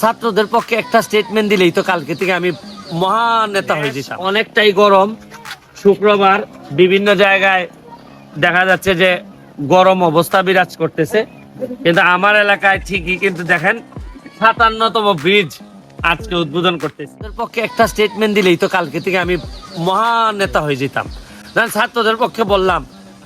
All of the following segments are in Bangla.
ছাত্রদের পক্ষে একটা স্টেটমেন্ট দিলেই তো কালকে থেকে আমি মহান নেতা হয়ে যেতাম। অনেকটাই গরম। শুক্রবার বিভিন্ন জায়গায় দেখা যাচ্ছে যে গরম অবস্থা বিরাজ করতেছে। কিন্তু আমার এলাকায় ঠিকই কিন্তু দেখেন সাতান্নতম ব্রিজ আজকে উদ্বোধন করতেছে। পক্ষে একটা স্টেটমেন্ট দিলেই তো কালকে থেকে আমি মহান নেতা হয়ে যেতাম। ছাত্রদের পক্ষে বললাম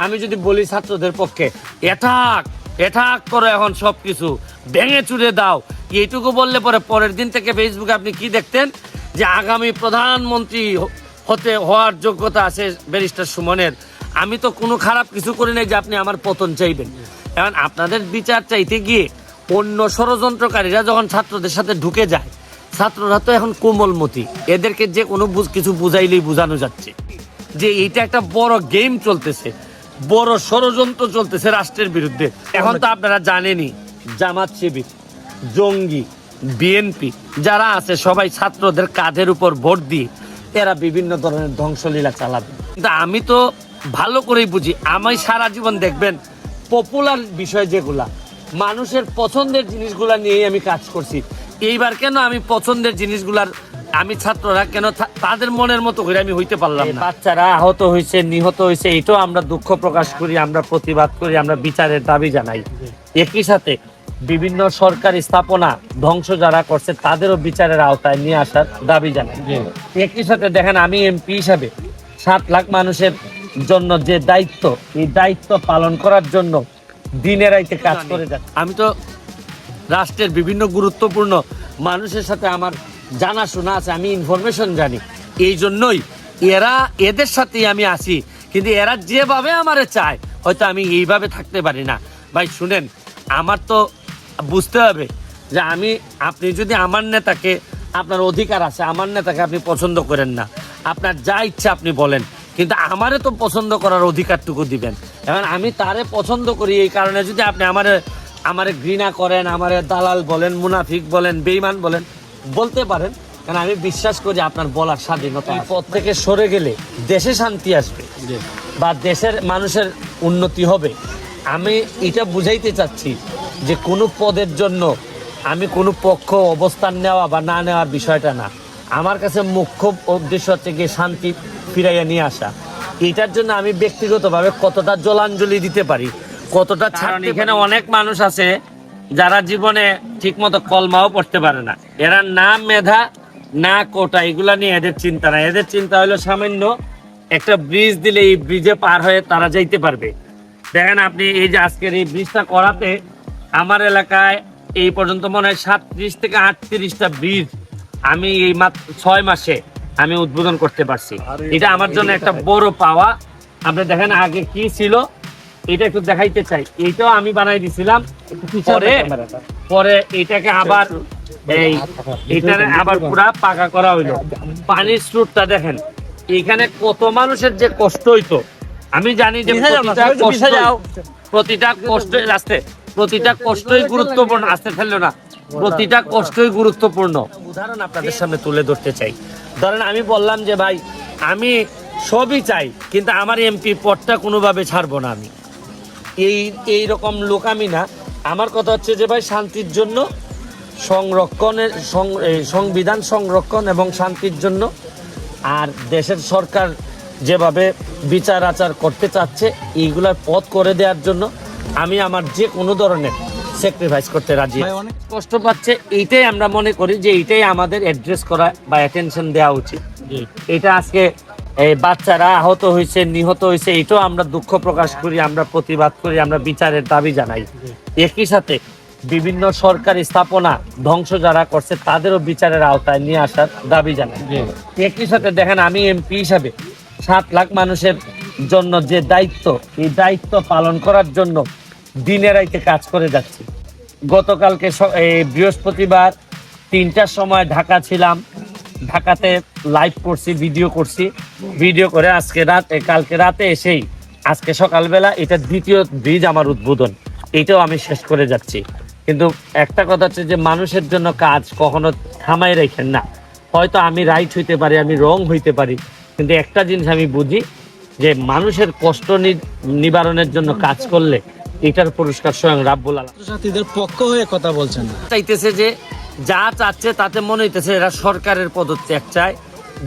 আমি যদি বলি ছাত্রদের পক্ষে এটাক এটাক করো এখন সবকিছু। ভেঙে চুরে দাও। এইটুকু বললে পরে পরের দিন থেকে ফেসবুকে আপনি কি দেখতেন? যে আগামী প্রধানমন্ত্রী হতে হওয়ার যোগ্যতা আছে ব্যারিস্টার সুমনের। আমি তো কোনো খারাপ কিছু করি নাই যে আপনি আমার পতন চাইবেন। এখন আপনাদের বিচার চাইতে গিয়ে অন্য ষড়যন্ত্রকারীরা যখন ছাত্রদের সাথে ঢুকে যায়, ছাত্ররা তো এখন কোমলমতি। এদেরকে যে কোনো কিছু বুঝাইলেই বোঝানো যাচ্ছে। যে এইটা একটা বড় গেম চলতেছে। বড় ষড়যন্ত্র চলতেছে রাষ্ট্রের বিরুদ্ধে। এখন তো আপনারা জানেনই, জামাত শিবির, জঙ্গি, বিএনপি, যারা আছে, সবাই ছাত্রদের কাঁধের উপর ভোট দিয়ে এরা বিভিন্ন ধরনের ধ্বংসলীলা চালাবে। কিন্তু আমি তো ভালো করেই বুঝি আমি সারা জীবন দেখবেন পপুলার বিষয় যেগুলা, মানুষের পছন্দের জিনিসগুলা নিয়েই আমি কাজ করছি। এইবার কেন আমি পছন্দের জিনিসগুলার আমি ছাত্ররা কেন তাদের মনের মতো করে আমি হইতে পারলাম না। বাচ্চারা আহত হয়েছে নিহত হয়েছে এটাও আমরা দুঃখ প্রকাশ করি আমরা প্রতিবাদ করি আমরা বিচারের দাবি জানাই। একই সাথে বিভিন্ন সরকারি স্থাপনা ধ্বংস যারা করছে তাদেরও বিচারের আওতায় নিয়ে আসার দাবি জানাই। একই সাথে দেখেন আমি এমপি হিসাবে সাত লাখ মানুষের জন্য যে দায়িত্ব এই দায়িত্ব পালন করার জন্য দিনের রাইতে কাজ করে যাচ্ছে। আমি তো রাষ্ট্রের বিভিন্ন গুরুত্বপূর্ণ মানুষের সাথে আমার জানাশোনা আছে, আমি ইনফরমেশন জানি। এই জন্যই এরা এদের সাথেই আমি আসি কিন্তু এরা যেভাবে আমারে চায়, হয়তো আমি এইভাবে থাকতে পারি না। ভাই, শুনেন, আমার তো বুঝতে হবে যে আমি, আপনি যদি আমার নেতাকে, আপনার অধিকার আছে, আমার নেতাকে আপনি পছন্দ করেন না, আপনার যা ইচ্ছা আপনি বলেন, কিন্তু আমারে তো পছন্দ করার অধিকারটুকু দিবেন। এখন আমি তারে পছন্দ করি এই কারণে যদি আপনি আমারে আমারে ঘৃণা করেন, আমারে দালাল বলেন, মুনাফিক বলেন বেইমান বলেন বলতে পারেন কারণ আমি বিশ্বাস করি আপনার বলার স্বাধীনতা এই পথ থেকে সরে গেলে দেশে শান্তি আসবে বা দেশের মানুষের উন্নতি হবে। আমি এটা বুঝাইতে চাচ্ছি যে কোনো পদের জন্য আমি কোনো পক্ষ অবস্থান নেওয়া বা না নেওয়ার বিষয়টা না। আমার কাছে মুখ্য উদ্দেশ্য হচ্ছে গিয়ে শান্তি ফিরাইয়া নিয়ে আসা। এটার জন্য আমি ব্যক্তিগতভাবে কতটা জলাঞ্জলি দিতে পারি কতটা ছাড় এখানে অনেক মানুষ আছে যারা জীবনে ঠিকমতো কলমাও পড়তে পারে না। এরা না মেধা না কোটা এগুলা নিয়ে এদের চিন্তা না এদের চিন্তা হলো সামান্য একটা ব্রিজ দিলে এই ব্রিজে পার হয়ে তারা যাইতে পারবে। দেখেন আপনি এই যে আজকের এই ব্রিজটা করাতে আমার এলাকায় এই পর্যন্ত মনে হয় সাতত্রিশ থেকে আটত্রিশটা ব্রিজ আমি এই মাত্র ছয় মাসে আমি উদ্বোধন করতে পারছি। এটা আমার জন্য একটা বড় পাওয়া। আপনি দেখেন আগে কি ছিল? এটা একটু দেখাইতে চাই। এইটাও আমি বানাই দিছিলাম। পরে পরে এটাকে আবার এই আবার পুরা পাকা করা হইল। পানির স্রোতটা দেখেন। এখানে কত মানুষের যে কষ্ট হইতো। আমি জানি যে প্রতিটা প্রতিটা কষ্ট আসতে প্রতিটা কষ্টই গুরুত্বপূর্ণ। আসতে ফেলল না। প্রতিটা কষ্টই গুরুত্বপূর্ণ। উদাহরণ আপনাদের সামনে তুলে ধরতে চাই। ধরেন আমি বললাম যে ভাই আমি সবই চাই কিন্তু আমার এমপি পদটা কোনোভাবে ছাড়বো না আমি। এই এই রকম লোক আমি না। আমার কথা হচ্ছে যে ভাই শান্তির জন্য সংরক্ষণের সংবিধান সংরক্ষণ এবং শান্তির জন্য আর দেশের সরকার যেভাবে বিচার আচার করতে চাচ্ছে এইগুলার পথ করে দেওয়ার জন্য আমি আমার যে কোনো ধরনের স্যাক্রিফাইস করতে রাজি অনেক কষ্ট পাচ্ছে এইটাই আমরা মনে করি যে এইটাই আমাদের অ্যাড্রেস করা বা অ্যাটেনশন দেওয়া উচিত। এটা আজকে এই বাচ্চারা আহত হয়েছে নিহত হয়েছে এটাও আমরা দুঃখ প্রকাশ করি আমরা প্রতিবাদ করি আমরা বিচারের দাবি জানাই। একই সাথে বিভিন্ন সরকারি স্থাপনা ধ্বংস যারা করছে তাদেরও বিচারের আওতায় নিয়ে আসার দাবি জানাই। একই সাথে দেখেন আমি এমপি হিসাবে সাত লাখ মানুষের জন্য যে দায়িত্ব এই দায়িত্ব পালন করার জন্য দিনের রাইতে কাজ করে যাচ্ছি। গতকালকে বৃহস্পতিবার তিনটার সময় ঢাকা ছিলাম। ঢাকাতে লাইভ করছি ভিডিও করছি। ভিডিও করে আজকে রাত কালকে রাতে এসেই আজকে সকালবেলা এটা দ্বিতীয় ব্রিজ আমার উদ্বোধন। এটাও আমি শেষ করে যাচ্ছি। কিন্তু একটা কথা হচ্ছে যে মানুষের জন্য কাজ কখনো থামাই রেখেন না। হয়তো আমি রাইট হইতে পারি আমি রং হইতে পারি। কিন্তু একটা জিনিস আমি বুঝি যে মানুষের কষ্ট নিবারণের জন্য কাজ করলে এটার পুরস্কার স্বয়ং রাব্বুল ছাত্রছাত্রীদের পক্ষ হয়ে কথা বলছেন চাইতেছে যে যা চাচ্ছে তাতে মনে হইতেছে এরা সরকারের পদত্যাগ চায়।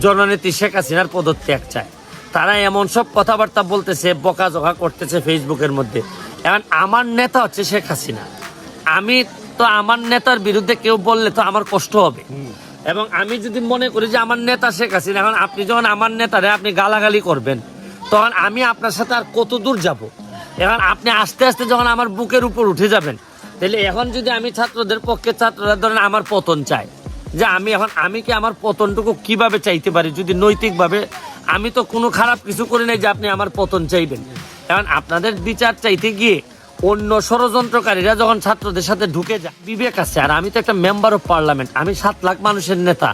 জননেত্রী শেখ হাসিনার পদত্যাগ চায়। তারা এমন সব কথাবার্তা বলতেছে, বকাঝকা করতেছে ফেসবুকের মধ্যে। এখন আমার নেতা হচ্ছে শেখ হাসিনা। আমি তো আমার নেতার বিরুদ্ধে কেউ বললে তো আমার কষ্ট হবে। এবং আমি যদি মনে করি যে আমার নেতা শেখ হাসিনা, এখন আপনি যখন আমার নেতারে আপনি গালাগালি করবেন, তখন আমি আপনার সাথে আর কত দূর যাব? এখন আপনি আস্তে আস্তে যখন আমার বুকের উপর উঠে যাবেন, তাহলে এখন যদি আমি ছাত্রদের পক্ষে ছাত্ররা ধরেন আমার পতন চাই যে আমি এখন, আমি কি আমার পতনটুকু কীভাবে চাইতে পারি? যদি নৈতিকভাবে, আমি তো কোনো খারাপ কিছু করি নাই যে আপনি আমার পতন চাইবেন। কারণ আপনাদের বিচার চাইতে গিয়ে অন্য ষড়যন্ত্রকারীরা যখন ছাত্রদের সাথে ঢুকে যায়, বিবেক আছে। আর আমি তো একটা মেম্বার অফ পার্লামেন্ট আমি সাত লাখ মানুষের নেতা।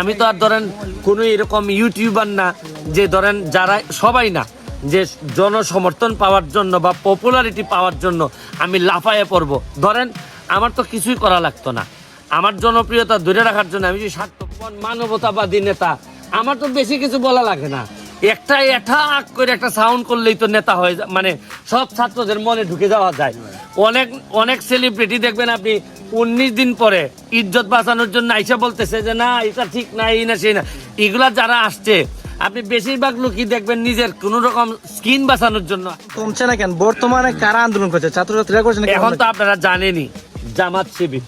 আমি তো আর ধরেন কোনো এরকম ইউটিউবার না, যে ধরেন যারা সবাই না, যে জনসমর্থন পাওয়ার জন্য বা পপুলারিটি পাওয়ার জন্য আমি লাফায়ে পড়ব। ধরেন, আমার তো কিছুই করা লাগতো না। আমার জনপ্রিয়তা ধরে রাখার জন্য আমি যে স্বার্থপর মানবতাবাদী নেতা আমার তো বেশি কিছু বলা লাগে না। একটা এঠাক করে একটা সাউন্ড করলেই তো নেতা হয়ে মানে সব ছাত্রদের মনে ঢুকে যাওয়া যায়। অনেক অনেক সেলিব্রিটি দেখবেন আপনি উনিশ দিন পরে ইজ্জত বাঁচানোর জন্য আইসা বলতেছে যে না এটা ঠিক না এই না সেই না। এগুলা যারা আসছে আপনি বেশিরভাগ লোকই দেখবেন নিজের কোন রকম স্কিন বাঁচানোর জন্য। কমছে না কেন? বর্তমানে কারা আন্দোলন করছে? ছাত্রছাত্রীরা করছে এখন তো আপনারা জানেনই জামাত শিবির।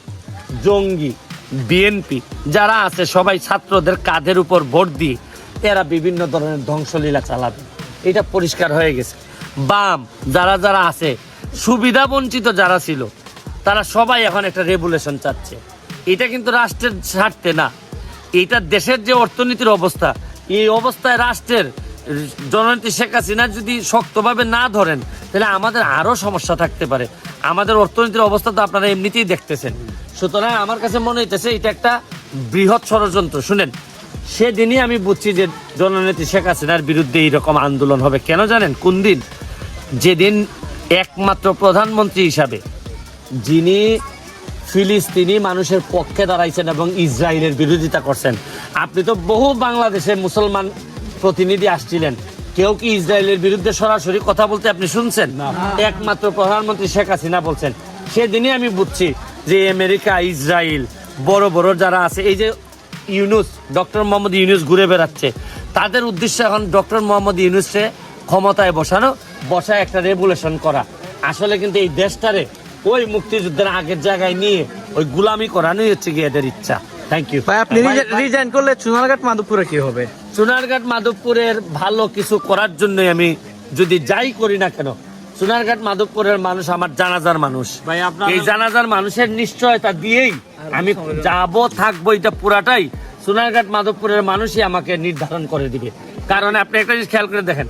জঙ্গি, বিএনপি, যারা আছে সবাই ছাত্রদের কাঁধের উপর ভোট দিয়ে এরা বিভিন্ন ধরনের ধ্বংসলীলা চালাবে। এটা পরিষ্কার হয়ে গেছে। বাম, যারা যারা আছে, সুবিধা বঞ্চিত যারা ছিল, তারা সবাই এখন একটা রেগুলেশন চাচ্ছে। এটা কিন্তু রাষ্ট্রের স্বার্থে না। এটা দেশের যে অর্থনীতির অবস্থা, এই অবস্থায় রাষ্ট্রের জননীতি শেখ হাসিনা যদি শক্তভাবে না ধরেন, তাহলে আমাদের আরও সমস্যা থাকতে পারে। আমাদের অর্থনীতির অবস্থা তো আপনারা এমনিতেই দেখতেছেন। সুতরাং আমার কাছে মনে হইতেছে, এটা একটা বৃহৎ ষড়যন্ত্র। শুনেন, সেদিনই আমি বুঝছি যে জননেত্রী শেখ হাসিনার বিরুদ্ধে এইরকম আন্দোলন হবে। কেন জানেন? কোন দিন? যেদিন একমাত্র প্রধানমন্ত্রী হিসাবে যিনি ফিলিস্তিনি মানুষের পক্ষে দাঁড়াইছেন এবং ইসরায়েলের বিরোধিতা করছেন, আপনি তো বহু বাংলাদেশে মুসলমান প্রতিনিধি আসছিলেন। কেউ কি ইসরায়েলের বিরুদ্ধে সরাসরি কথা বলতে আপনি শুনছেন? একমাত্র প্রধানমন্ত্রী শেখ হাসিনা বলছেন। সেদিনই আমি বুঝছি যে আমেরিকা ইসরায়েল বড় বড় যারা আছে এই যে ইউনুস ডক্টর মোহাম্মদ ইউনুস ঘুরে বেড়াচ্ছে তাদের উদ্দেশ্য এখন ডক্টর মোহাম্মদ ইউনুসকে ক্ষমতায় বসানো বসায় একটা রেভুলেশন করা। আসলে কিন্তু এই দেশটারে ওই মুক্তিযুদ্ধের আগের জায়গায় নিয়ে ওই গুলামি করানোই হচ্ছে গিয়ে এদের ইচ্ছা। থ্যাংক ইউ ভাই আপনি রিজাইন করলে চুনারঘাট মাধবপুরে কি হবে? সোনারঘাট মাধবপুরের ভালো কিছু করার জন্যই আমি যদি যাই করি না কেন সোনারঘাট মাধবপুরের মানুষ আমার জানাজার মানুষ। ভাই আপনার এই জানাজার মানুষের নিশ্চয়তা দিয়েই আমি যাব থাকব এটা পুরাটাই সোনারঘাট মাধবপুরের মানুষই আমাকে নির্ধারণ করে দিবে। কারণ আপনি একটা জিনিস খেয়াল করে দেখেন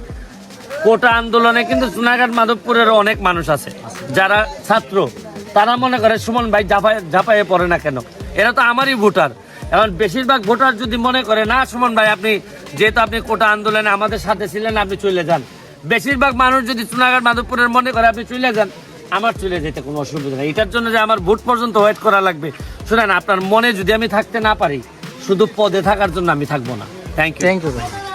কোটা আন্দোলনে কিন্তু সোনারঘাট মাধবপুরের অনেক মানুষ আছে। যারা ছাত্র তারা মনে করে সুমন ভাই ঝাপায় ঝাপাইয়ে পড়ে না কেন? এরা তো আমারই ভোটার। এখন বেশিরভাগ ভোটার যদি মনে করে, না সুমন ভাই, আপনি যেহেতু আপনি কোটা আন্দোলনে আমাদের সাথে ছিলেন, আপনি চলে যান। বেশিরভাগ মানুষ যদি সোনারঘাট মাধবপুরের মনে করে, আপনি চলে যান, আমার চলে যেতে কোনো অসুবিধা নেই। এটার জন্য যে আমার ভোট পর্যন্ত ওয়েট করা লাগবে। শুনেন, আপনার মনে যদি আমি থাকতে না পারি, শুধু পদে থাকার জন্য আমি থাকব না। থ্যাংক ইউ থ্যাংক ইউ ভাই।